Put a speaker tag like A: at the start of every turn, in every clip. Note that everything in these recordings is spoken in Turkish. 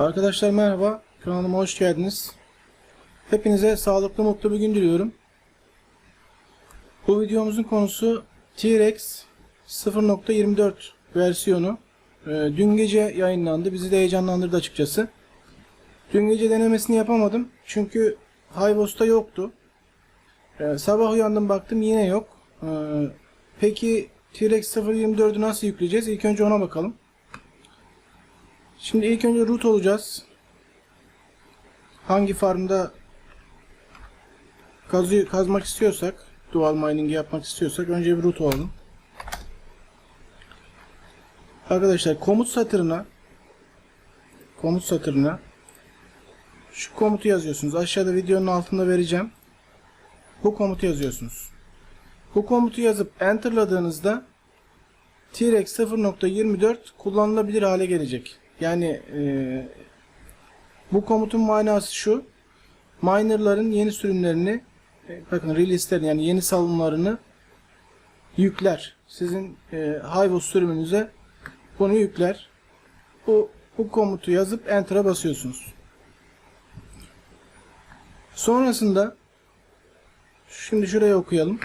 A: Arkadaşlar merhaba, kanalıma hoş geldiniz. Hepinize sağlıklı, mutlu bir gün diliyorum. Bu videomuzun konusu T-Rex 0.24 versiyonu. Ee, dün gece yayınlandı, bizi de heyecanlandırdı açıkçası. Dün gece denemesini yapamadım çünkü Hayvos'ta yoktu. Ee, sabah uyandım baktım yine yok. Ee, peki T-Rex 0.24'ü nasıl yükleyeceğiz? İlk önce ona bakalım. Şimdi ilk önce root olacağız. Hangi farmda kazı, kazmak istiyorsak, dual mining yapmak istiyorsak önce bir root olalım. Arkadaşlar komut satırına komut satırına şu komutu yazıyorsunuz. Aşağıda videonun altında vereceğim. Bu komutu yazıyorsunuz. Bu komutu yazıp enterladığınızda T-Rex 0.24 kullanılabilir hale gelecek. Yani e, bu komutun manası şu. Miner'ların yeni sürümlerini e, bakın release'lerini yani yeni salımlarını yükler. Sizin e, Hivos sürümünüze bunu yükler. Bu, bu komutu yazıp Enter'a basıyorsunuz. Sonrasında şimdi şuraya okuyalım.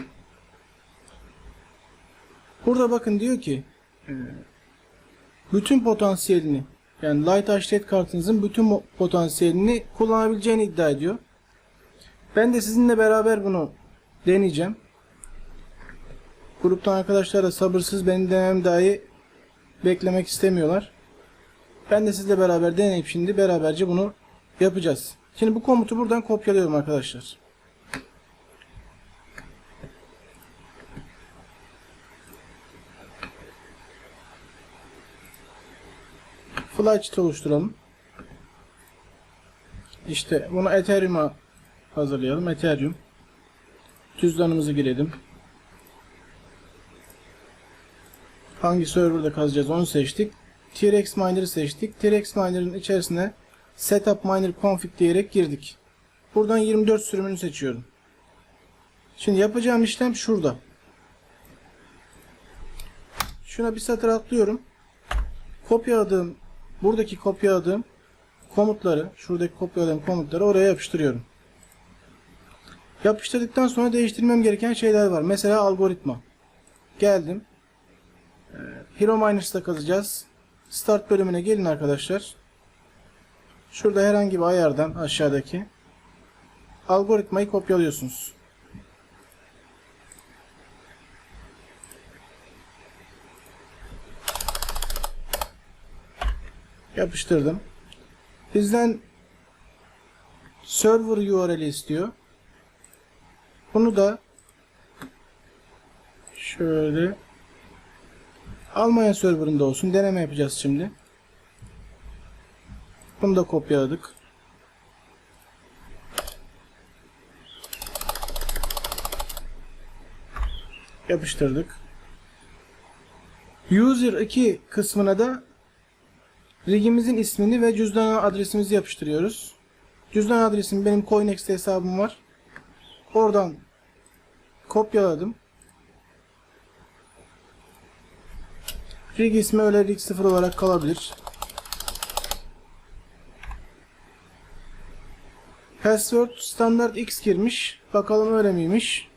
A: Burada bakın diyor ki e, bütün potansiyelini yani Light HDD kartınızın bütün potansiyelini kullanabileceğini iddia ediyor. Ben de sizinle beraber bunu deneyeceğim. Gruptan arkadaşlar da sabırsız benim denemem dahi beklemek istemiyorlar. Ben de sizle beraber deneyip şimdi beraberce bunu yapacağız. Şimdi bu komutu buradan kopyalıyorum arkadaşlar. Flychit oluşturalım. İşte bunu Ethereum'a hazırlayalım. Ethereum. Cüzdanımızı girelim. Hangi serverda kazacağız onu seçtik. T-Rex Miner'ı seçtik. T-Rex Miner'ın içerisine Setup Miner Config diyerek girdik. Buradan 24 sürümünü seçiyorum. Şimdi yapacağım işlem şurada. Şuna bir satır atlıyorum. Kopyaladığım buradaki kopyaladığım komutları, şuradaki kopyaladığım komutları oraya yapıştırıyorum. Yapıştırdıktan sonra değiştirmem gereken şeyler var. Mesela algoritma. Geldim. Ee, Hero Miners'ta kazacağız. Start bölümüne gelin arkadaşlar. Şurada herhangi bir ayardan aşağıdaki algoritmayı kopyalıyorsunuz. Yapıştırdım. Bizden server URL'i istiyor. Bunu da şöyle Almanya serverında olsun. Deneme yapacağız şimdi. Bunu da kopyaladık. Yapıştırdık. User 2 kısmına da rigimizin ismini ve cüzdan adresimizi yapıştırıyoruz. Cüzdan adresim benim Coinex'te hesabım var. Oradan kopyaladım. Rig ismi öyle rig 0 olarak kalabilir. Password standart X girmiş. Bakalım öyle miymiş?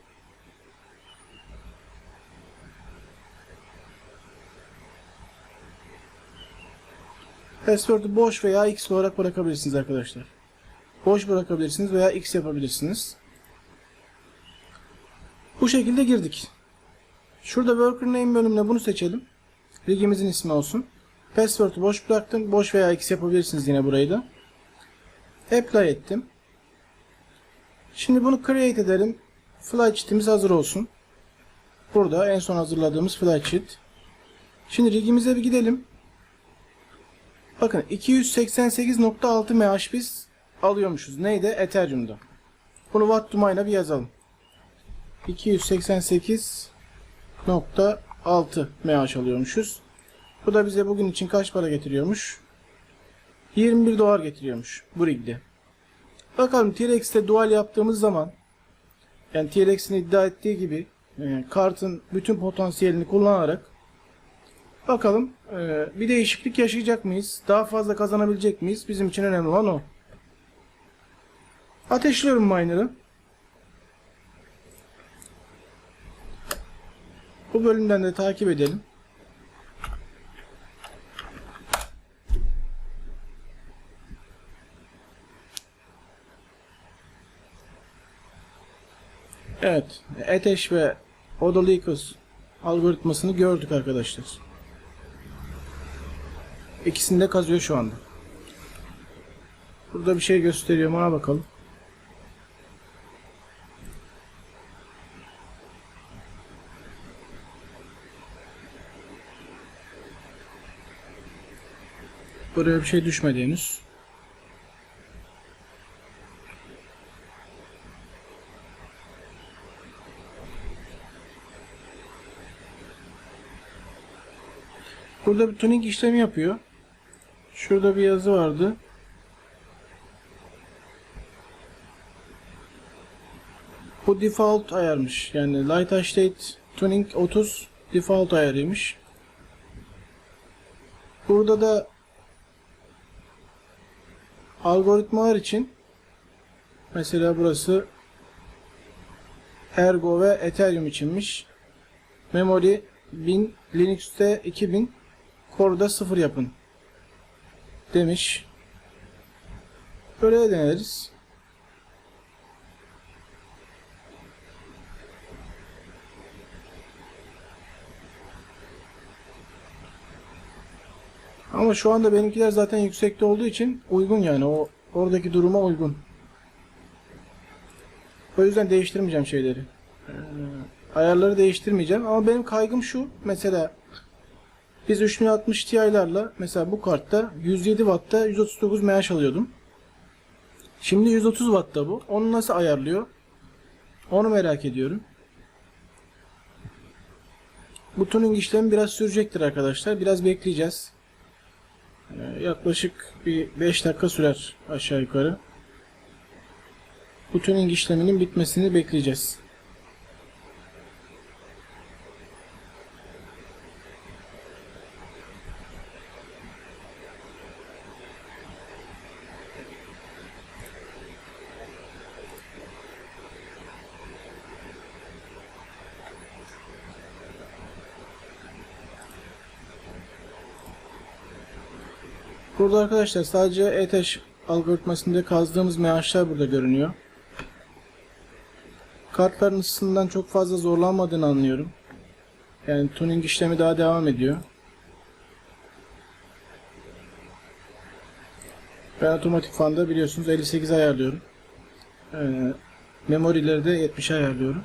A: Password'u boş veya X olarak bırakabilirsiniz arkadaşlar. Boş bırakabilirsiniz veya X yapabilirsiniz. Bu şekilde girdik. Şurada worker name bölümüne bunu seçelim. Rigimizin ismi olsun. Password'u boş bıraktım. Boş veya X yapabilirsiniz yine burayı da. Apply ettim. Şimdi bunu create edelim. Flysheet'imiz hazır olsun. Burada en son hazırladığımız flysheet. Şimdi rigimize bir gidelim. Bakın 288.6 MH biz alıyormuşuz. Neydi? Ethereum'da. Bunu watt mine'a bir yazalım. 288.6 MH alıyormuşuz. Bu da bize bugün için kaç para getiriyormuş? 21 dolar getiriyormuş bu rigde. Bakalım T-Rex'te dual yaptığımız zaman yani T-Rex'in iddia ettiği gibi e, kartın bütün potansiyelini kullanarak bakalım Ee, bir değişiklik yaşayacak mıyız? Daha fazla kazanabilecek miyiz? Bizim için önemli olan o. Ateşliyorum miner'ı. Bu bölümden de takip edelim. Evet, Ateş ve Odolicus algoritmasını gördük arkadaşlar. İkisini de kazıyor şu anda. Burada bir şey gösteriyor ona bakalım. Buraya bir şey düşmedi henüz. Burada bir tuning işlemi yapıyor. Şurada bir yazı vardı. Bu default ayarmış. Yani Light State Tuning 30 default ayarıymış. Burada da algoritmalar için mesela burası Ergo ve Ethereum içinmiş. Memory 1000, Linux'te 2000, Core'da 0 yapın demiş. Böyle de deneriz. Ama şu anda benimkiler zaten yüksekte olduğu için uygun yani o oradaki duruma uygun. O yüzden değiştirmeyeceğim şeyleri. Ee, ayarları değiştirmeyeceğim ama benim kaygım şu mesela biz 3060 Ti'larla mesela bu kartta 107 Watt'ta 139 mAh alıyordum. Şimdi 130 Watt'ta bu. Onu nasıl ayarlıyor? Onu merak ediyorum. Bu tuning işlemi biraz sürecektir arkadaşlar. Biraz bekleyeceğiz. Ee, yaklaşık bir 5 dakika sürer aşağı yukarı. Bu tuning işleminin bitmesini bekleyeceğiz. Burada arkadaşlar sadece ETH algoritmasında kazdığımız MH'lar burada görünüyor. Kartların ısısından çok fazla zorlanmadığını anlıyorum. Yani tuning işlemi daha devam ediyor. Ben otomatik fanda biliyorsunuz 58 ayarlıyorum. Ee, memorileri de 70 ayarlıyorum.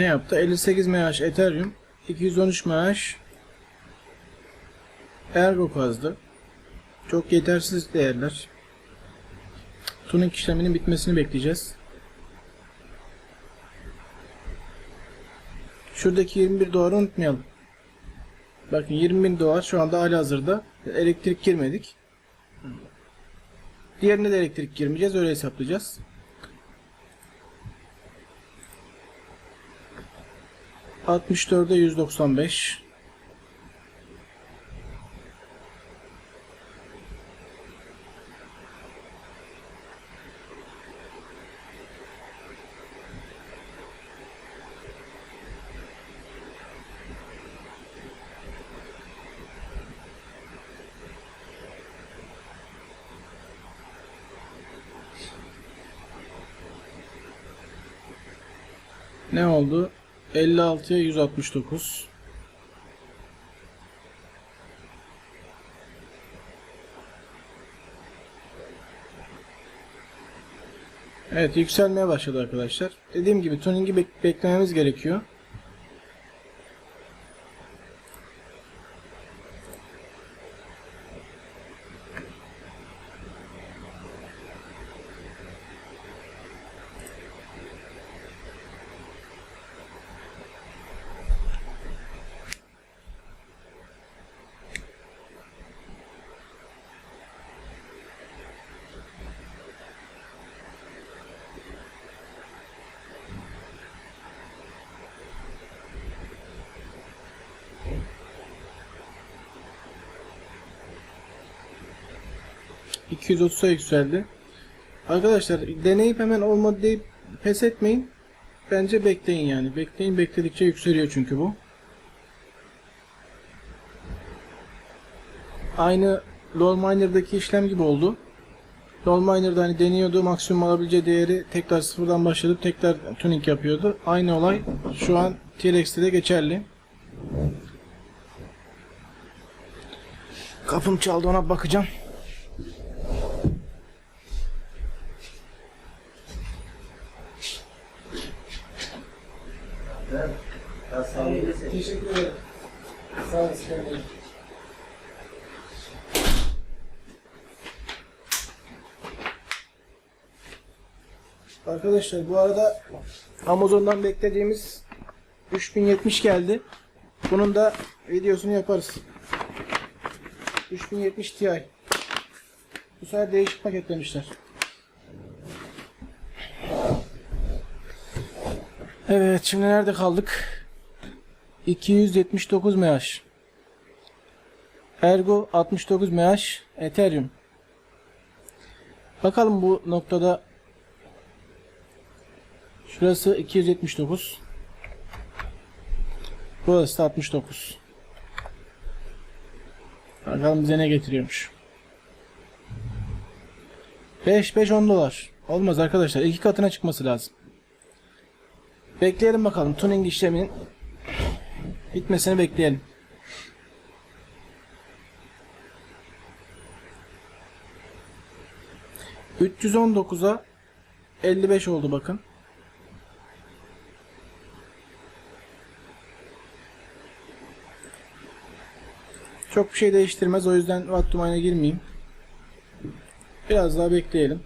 A: Ne yaptı? 58 mAh Ethereum, 213 mAh Ergo kazdı. Çok yetersiz değerler. Tuning işleminin bitmesini bekleyeceğiz. Şuradaki 21 doları unutmayalım. Bakın 20 bin dolar şu anda hali hazırda. Elektrik girmedik. Diğerine de elektrik girmeyeceğiz. Öyle hesaplayacağız. Altmış dörde yüz doksan beş. Ne oldu? 56'ya 169. Evet yükselmeye başladı arkadaşlar. Dediğim gibi tuning'i bek beklememiz gerekiyor. 230'a yükseldi. Arkadaşlar deneyip hemen olmadı deyip pes etmeyin. Bence bekleyin yani. Bekleyin bekledikçe yükseliyor çünkü bu. Aynı LoL işlem gibi oldu. LoL hani deniyordu maksimum alabileceği değeri tekrar sıfırdan başlatıp tekrar tuning yapıyordu. Aynı olay şu an T-Rex'te de geçerli. Kapım çaldı ona bakacağım. Arkadaşlar bu arada Amazon'dan beklediğimiz 3070 geldi. Bunun da videosunu yaparız. 3070 Ti. Bu sefer değişik paketlemişler. Evet şimdi nerede kaldık? 279 MH. Ergo 69 MH Ethereum. Bakalım bu noktada Şurası 279. Burası da 69. Bakalım bize ne getiriyormuş. 5 5 10 dolar. Olmaz arkadaşlar. iki katına çıkması lazım. Bekleyelim bakalım. Tuning işleminin bitmesini bekleyelim. ...319'a 55 oldu bakın. Çok bir şey değiştirmez. O yüzden watt to mine'a girmeyeyim. Biraz daha bekleyelim.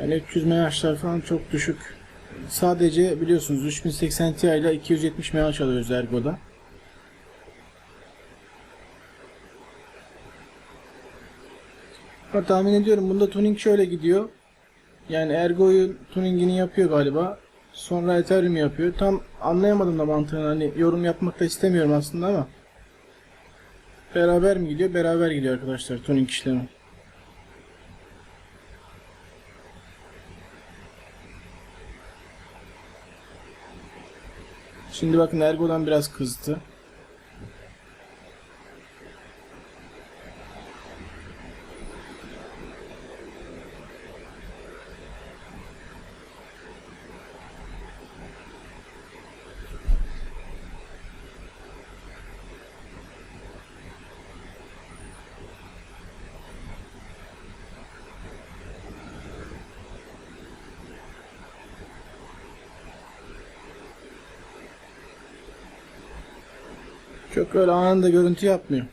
A: Yani 300 MHz'lar falan çok düşük. Sadece biliyorsunuz 3080 Ti ile 270 MH alıyoruz Ergo'da. Ama tahmin ediyorum bunda tuning şöyle gidiyor. Yani Ergo'yu tuningini yapıyor galiba. Sonra Ethereum yapıyor. Tam anlayamadım da mantığını hani yorum yapmak da istemiyorum aslında ama. Beraber mi gidiyor? Beraber gidiyor arkadaşlar tuning işlemi. Şimdi bakın Ergo'dan biraz kızdı. Çok öyle anında görüntü yapmıyor.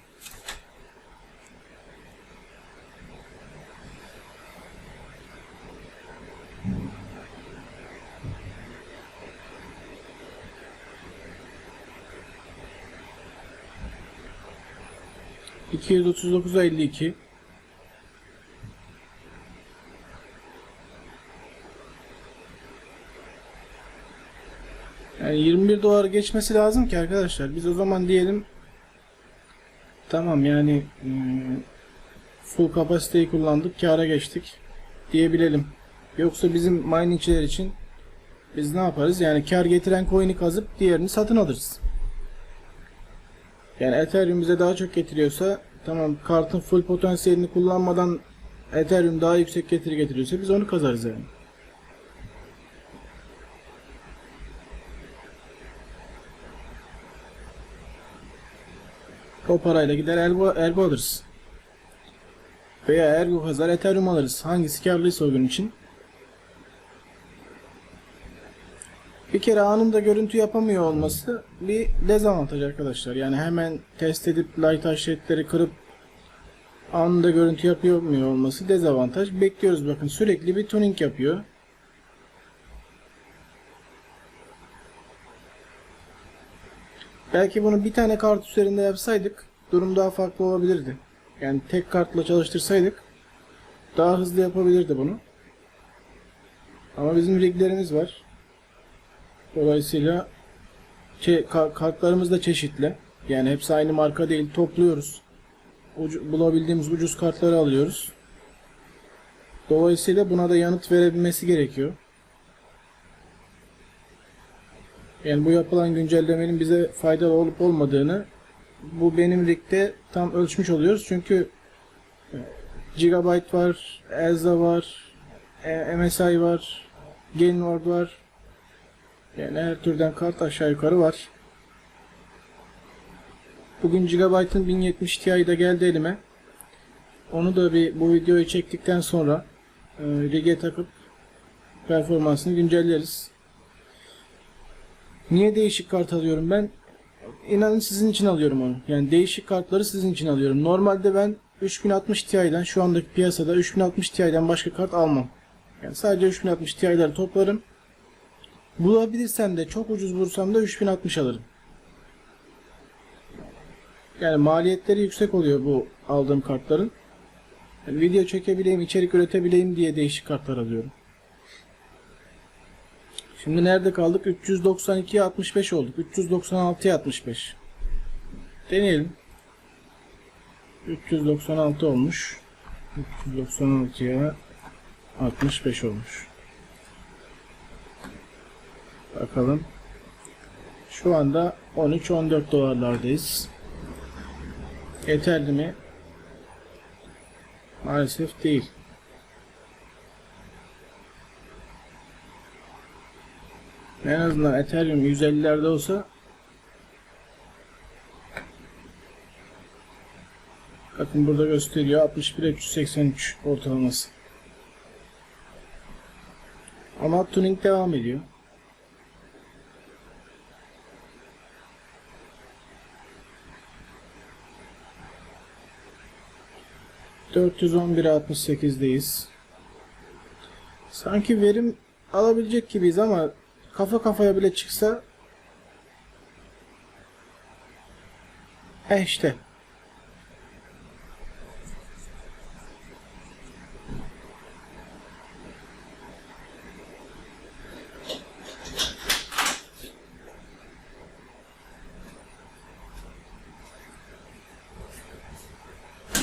A: İki yüz otuz dokuza elli iki. Yani 21 dolar geçmesi lazım ki arkadaşlar. Biz o zaman diyelim tamam yani ım, full kapasiteyi kullandık, kâra geçtik diyebilelim. Yoksa bizim miningçiler için biz ne yaparız? Yani kar getiren coin'i kazıp diğerini satın alırız. Yani Ethereum bize daha çok getiriyorsa tamam kartın full potansiyelini kullanmadan Ethereum daha yüksek getiri getiriyorsa biz onu kazarız yani. O parayla gider Ergo, Ergo alırız. Veya Ergo kazar Ethereum alırız. Hangisi karlıysa o gün için. Bir kere anında görüntü yapamıyor olması bir dezavantaj arkadaşlar. Yani hemen test edip light haşetleri kırıp anında görüntü yapamıyor olması dezavantaj. Bekliyoruz bakın sürekli bir tuning yapıyor. Belki bunu bir tane kart üzerinde yapsaydık durum daha farklı olabilirdi. Yani tek kartla çalıştırsaydık daha hızlı yapabilirdi bunu. Ama bizim riglerimiz var. Dolayısıyla kartlarımız da çeşitli. Yani hepsi aynı marka değil. Topluyoruz. Ucu- bulabildiğimiz ucuz kartları alıyoruz. Dolayısıyla buna da yanıt verebilmesi gerekiyor. Yani bu yapılan güncellemenin bize faydalı olup olmadığını bu benim ligde tam ölçmüş oluyoruz. Çünkü e, Gigabyte var, Elza var, e, MSI var, Gainward var. Yani her türden kart aşağı yukarı var. Bugün Gigabyte'ın 1070 Ti'de geldi elime. Onu da bir bu videoyu çektikten sonra e, lige takıp performansını güncelleriz. Niye değişik kart alıyorum ben? İnanın sizin için alıyorum onu. Yani değişik kartları sizin için alıyorum. Normalde ben 3060 Ti'den şu andaki piyasada 3060 Ti'den başka kart almam. Yani sadece 3060 Ti'leri toplarım. Bulabilirsem de çok ucuz bulursam da 3060 alırım. Yani maliyetleri yüksek oluyor bu aldığım kartların. Yani video çekebileyim, içerik üretebileyim diye değişik kartlar alıyorum. Şimdi nerede kaldık? 392'ye 65 olduk. 396'ya 65. Deneyelim. 396 olmuş. 396'ya 65 olmuş. Bakalım. Şu anda 13-14 dolarlardayız. Yeterli mi? Maalesef değil. En azından Ethereum 150'lerde olsa Bakın burada gösteriyor 61 383 ortalaması. Ama tuning devam ediyor. %411.68'deyiz. Sanki verim alabilecek gibiyiz ama kafa kafaya bile çıksa eh işte.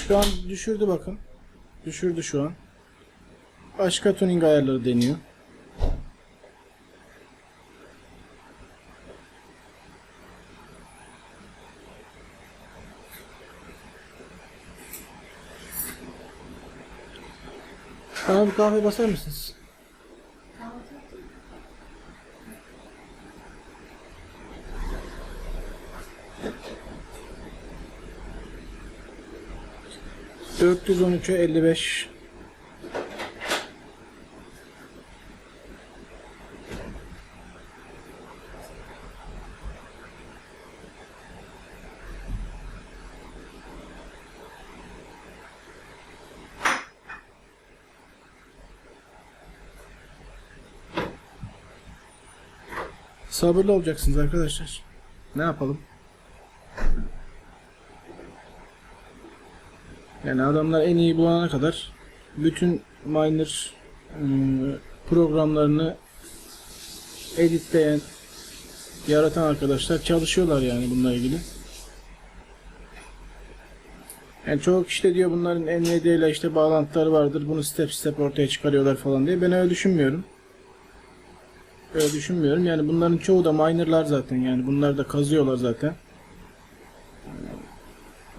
A: Şu an düşürdü bakın. Düşürdü şu an. Başka tuning ayarları deniyor. Bana bir kahve basar mısınız? Dört yüz on üçe elli beş. Sabırlı olacaksınız arkadaşlar. Ne yapalım? Yani adamlar en iyi bulana kadar bütün miner e, programlarını editleyen, yaratan arkadaşlar çalışıyorlar yani bununla ilgili. Yani çoğu kişi de diyor bunların Nvidia ile işte bağlantıları vardır. Bunu step step ortaya çıkarıyorlar falan diye. Ben öyle düşünmüyorum. Öyle düşünmüyorum. Yani bunların çoğu da minerlar zaten. Yani bunlar da kazıyorlar zaten.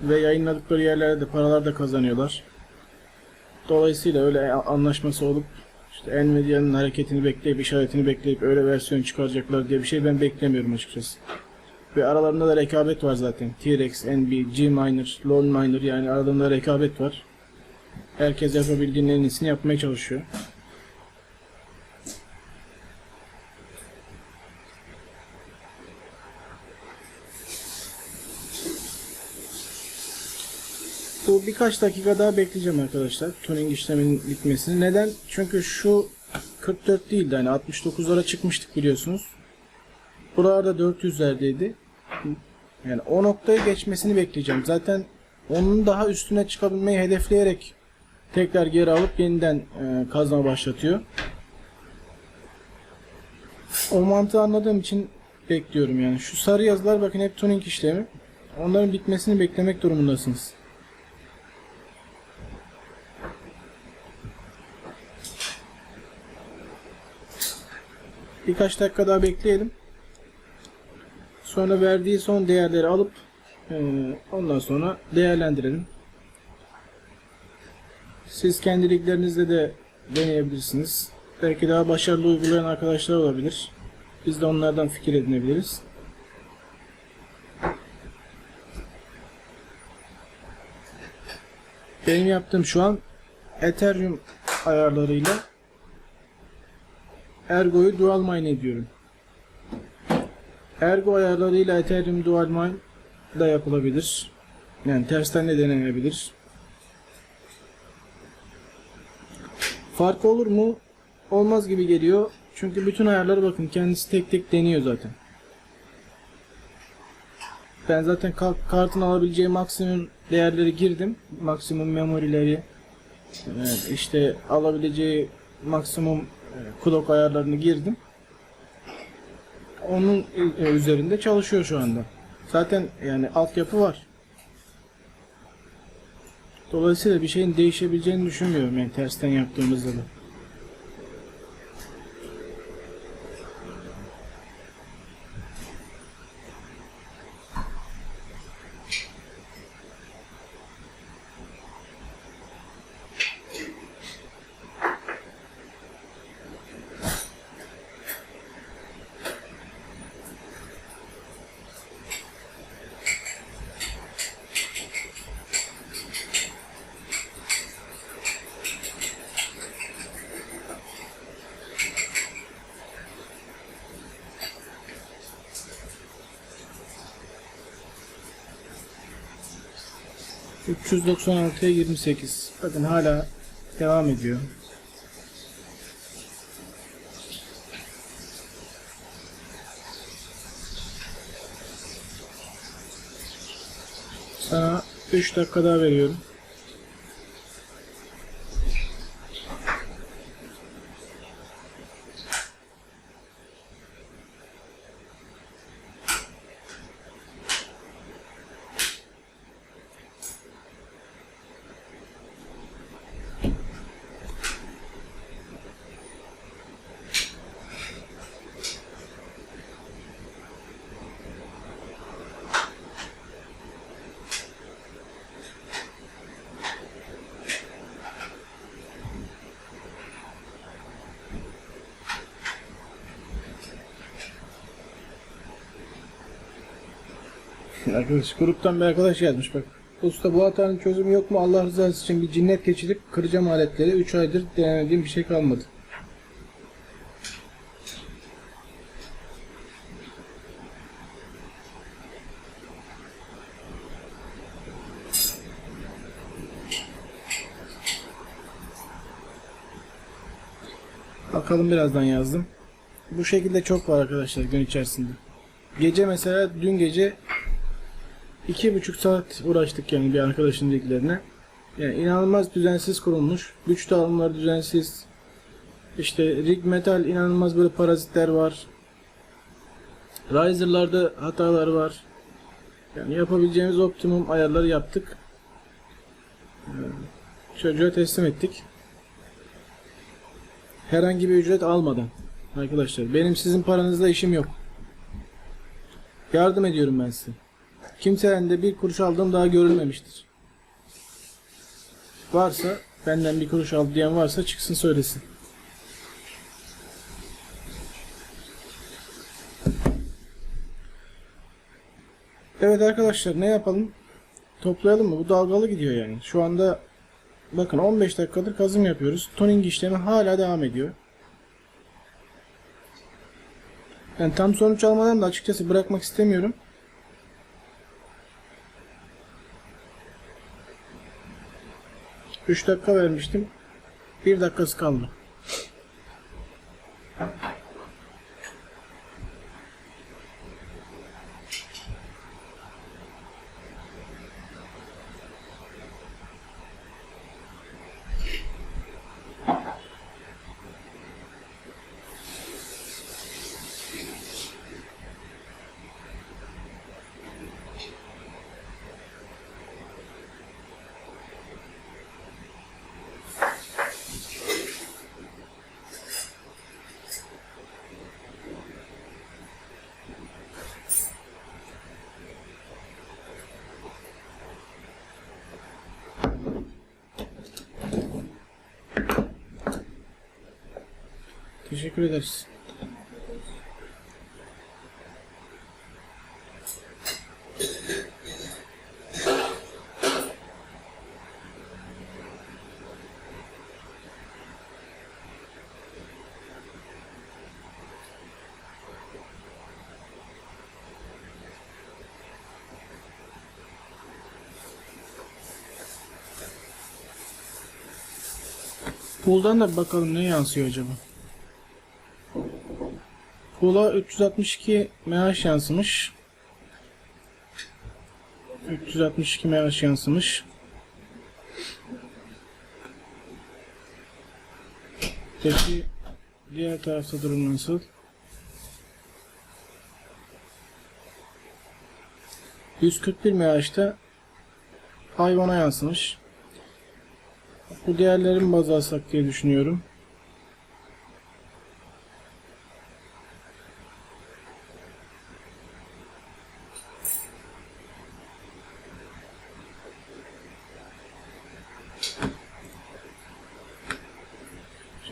A: Ve yayınladıkları yerlerde de paralar da kazanıyorlar. Dolayısıyla öyle anlaşması olup işte Nvidia'nın hareketini bekleyip işaretini bekleyip öyle versiyon çıkaracaklar diye bir şey ben beklemiyorum açıkçası. Ve aralarında da rekabet var zaten. T-Rex, NB, G-Miner, Lone Miner yani aralarında rekabet var. Herkes yapabildiğinin en iyisini yapmaya çalışıyor. Birkaç dakika daha bekleyeceğim arkadaşlar. Tuning işleminin bitmesini. Neden? Çünkü şu 44 değildi hani 69'lara çıkmıştık biliyorsunuz. Buralarda 400'lerdeydi. Yani o noktaya geçmesini bekleyeceğim. Zaten onun daha üstüne çıkabilmeyi hedefleyerek tekrar geri alıp yeniden e, kazma başlatıyor. O mantığı anladığım için bekliyorum yani. Şu sarı yazılar bakın hep tuning işlemi. Onların bitmesini beklemek durumundasınız. Birkaç dakika daha bekleyelim. Sonra verdiği son değerleri alıp eee, ondan sonra değerlendirelim. Siz kendi liglerinizde de deneyebilirsiniz. Belki daha başarılı uygulayan arkadaşlar olabilir. Biz de onlardan fikir edinebiliriz. Benim yaptığım şu an Ethereum ayarlarıyla Ergo'yu dual mine ediyorum. Ergo ayarlarıyla Ethereum dual mine da yapılabilir. Yani tersten de denenebilir. Fark olur mu? Olmaz gibi geliyor. Çünkü bütün ayarları bakın kendisi tek tek deniyor zaten. Ben zaten ka- kartın alabileceği maksimum değerleri girdim. Maksimum memorileri işte alabileceği maksimum clock ayarlarını girdim. Onun e, üzerinde çalışıyor şu anda. Zaten yani altyapı var. Dolayısıyla bir şeyin değişebileceğini düşünmüyorum yani tersten yaptığımızda da. ...396'ya 28. Bakın hala devam ediyor. Sana 3 dakika daha veriyorum. Arkadaş gruptan bir arkadaş yazmış bak. Usta bu hatanın çözümü yok mu? Allah rızası için bir cinnet geçirip kıracağım aletleri. 3 aydır denediğim bir şey kalmadı. Bakalım birazdan yazdım. Bu şekilde çok var arkadaşlar gün içerisinde. Gece mesela dün gece iki buçuk saat uğraştık yani bir arkadaşın liglerine. Yani inanılmaz düzensiz kurulmuş. Güç dağılımları düzensiz. İşte rig metal inanılmaz böyle parazitler var. Riser'larda hatalar var. Yani yapabileceğimiz optimum ayarları yaptık. Ee, Çocuğa teslim ettik. Herhangi bir ücret almadan. Arkadaşlar benim sizin paranızla işim yok. Yardım ediyorum ben size. Kimseden de bir kuruş aldığım daha görülmemiştir. Varsa benden bir kuruş al diyen varsa çıksın söylesin. Evet arkadaşlar ne yapalım? Toplayalım mı? Bu dalgalı gidiyor yani. Şu anda bakın 15 dakikadır kazım yapıyoruz. Toning işlemi hala devam ediyor. Yani tam sonuç almadan da açıkçası bırakmak istemiyorum. Üç dakika vermiştim. Bir dakikası kaldı. Teşekkür ederiz. Pool'dan da bakalım ne yansıyor acaba. Pool'a 362 MH yansımış. 362 MH yansımış. Peki diğer tarafta durum nasıl? ...141 MH'da hayvana yansımış. Bu değerleri mi baz alsak diye düşünüyorum.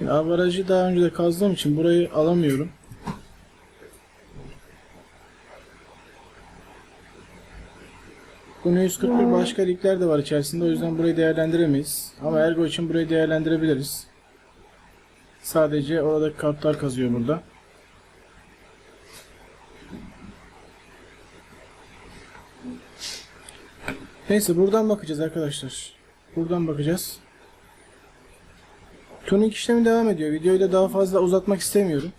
A: Şimdi avarajı daha önce de kazdığım için burayı alamıyorum. Bu 141 başka ligler de var içerisinde o yüzden burayı değerlendiremeyiz. Ama Ergo için burayı değerlendirebiliriz. Sadece oradaki kartlar kazıyor burada. Neyse buradan bakacağız arkadaşlar. Buradan bakacağız. Tuning işlemi devam ediyor. Videoyu da daha fazla uzatmak istemiyorum.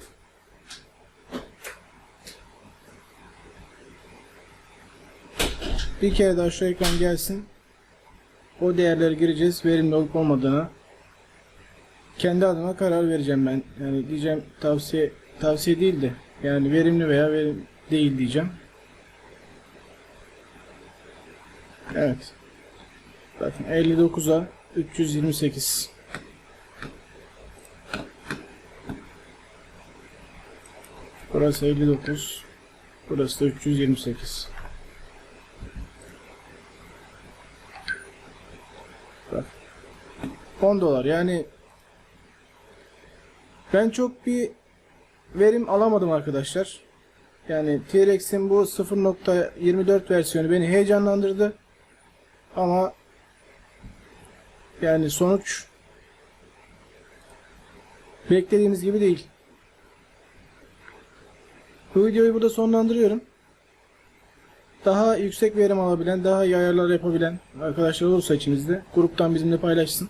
A: Bir kere daha şu ekran gelsin. O değerleri gireceğiz. Verimli olup olmadığına. Kendi adıma karar vereceğim ben. Yani diyeceğim tavsiye tavsiye değil de yani verimli veya verim değil diyeceğim. Evet. Bakın 59'a 328. Burası 59. Burası da 328. Bak. 10 dolar yani ben çok bir verim alamadım arkadaşlar. Yani T-Rex'in bu 0.24 versiyonu beni heyecanlandırdı. Ama yani sonuç beklediğimiz gibi değil. Bu videoyu burada sonlandırıyorum. Daha yüksek verim alabilen, daha iyi ayarlar yapabilen arkadaşlar olursa içinizde gruptan bizimle paylaşsın.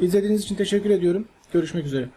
A: İzlediğiniz için teşekkür ediyorum. Görüşmek üzere.